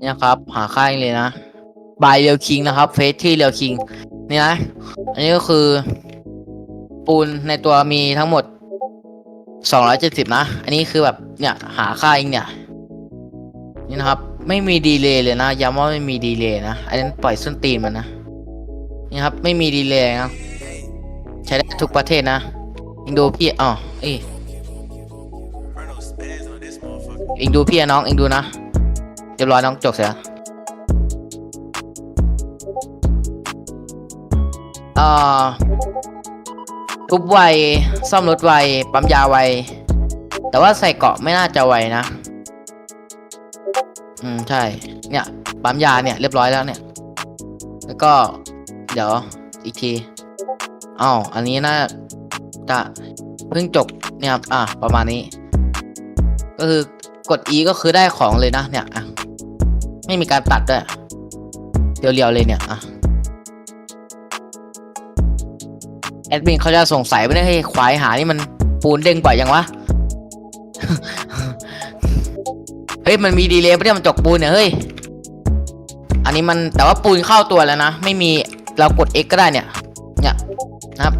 เนี่ยครับ หาค่ายเลยนะบายเรียวคิงนะครับเฟสที่เรียวคิงนี่นะ อันนี้ก็คือ ปูนในตัวมีทั้งหมดสองร้อยเจ็ดสิบนะ อันนี้คือแบบเนี่ยหาค่าเองเนี่ย นี่นะครับ ไม่มีดีเลย์เลยนะย้ำว่าไม่มีดีเลย์นะ อันนั้นปล่อยส้นตีนมันนะ นี่ครับ ไม่มีดีเลย์นะใช้ได้ทุกประเทศนะอิงดูพี่อ๋อเอ้ยอิงดูพี่น้องอิงดูนะ เรียบร้อยน้องจบเสียอ่อทุบไว ซ่อมรถไว ปั๊มยาไว แต่ว่าใส่เกาะไม่น่าจะไวนะ อืม ใช่ เนี่ย ปั๊มยาเนี่ยเรียบร้อยแล้วเนี่ย แล้วก็ เดี๋ยวอีกทีอ้าวอันนี้น่าจะเพิ่งจบเนี่ยครับ อะ ประมาณนี้ ก็คือกด E ก็คือได้ของเลยนะเนี่ยอะ ไม่มีการตัดด้วยเรียวๆเลยเนี่ยอะแอดมินเขาจะสงสัยไม่ได้ให้ควายหานี่มันปูนเด้งบ่อยยังวะ เฮ้ยมันมีดีเลย์ไม่ได้มันจกปูนเนี่ยเฮ้ย อันนี้มันแต่ว่าปูนเข้าตัวแล้วนะ ไม่มีเรากด X ก็ได้เนี่ย เนี่ยนะครับ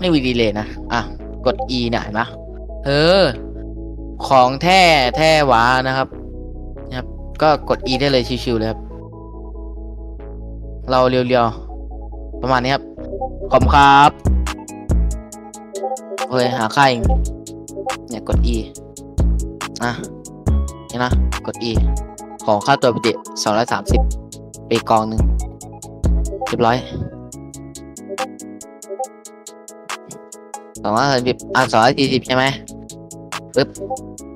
ไม่มีดีเลย์นะ อะ กด E เนี่ยเห็นปะเออ ของแท้แท้หวานนะครับ ก็กด E ได้เลยชิวๆเลยครับ เราเรียวๆ ประมาณนี้ครับ ขอบครับโอเคหาค่าเองเนี่ยกด E อะนี่นะ กด E ของค่าตัวปกติสองร้อยสามสิบไปกองหนึ่งเรียบร้อยสองร้อยสามสิบอะสองร้อยสี่สิบใช่ไหมปึ๊บ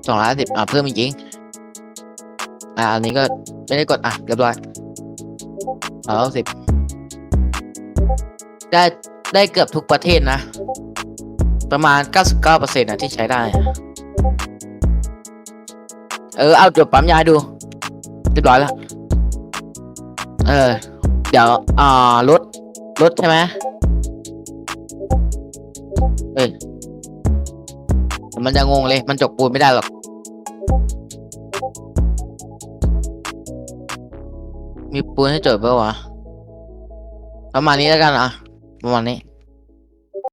สองร้อยสิบอะเพิ่มอีกจริง อะอันนี้ก็ไม่ได้กดอะเรียบร้อยสองร้อยสิบได้ได้เกือบทุกประเทศนะ ประมาณ 99%นะที่ใช้ได้ เออ เอาจบปั๊มยาดู เรียบร้อยแล้ว เออ เดี๋ยว อ่ารถรถใช่ไหมเอ้ยมันจะงงเลย มันจกปูนไม่ได้หรอก มีปูนให้จดเปล่าวะประมาณนี้แล้วกันอะประมาณนี้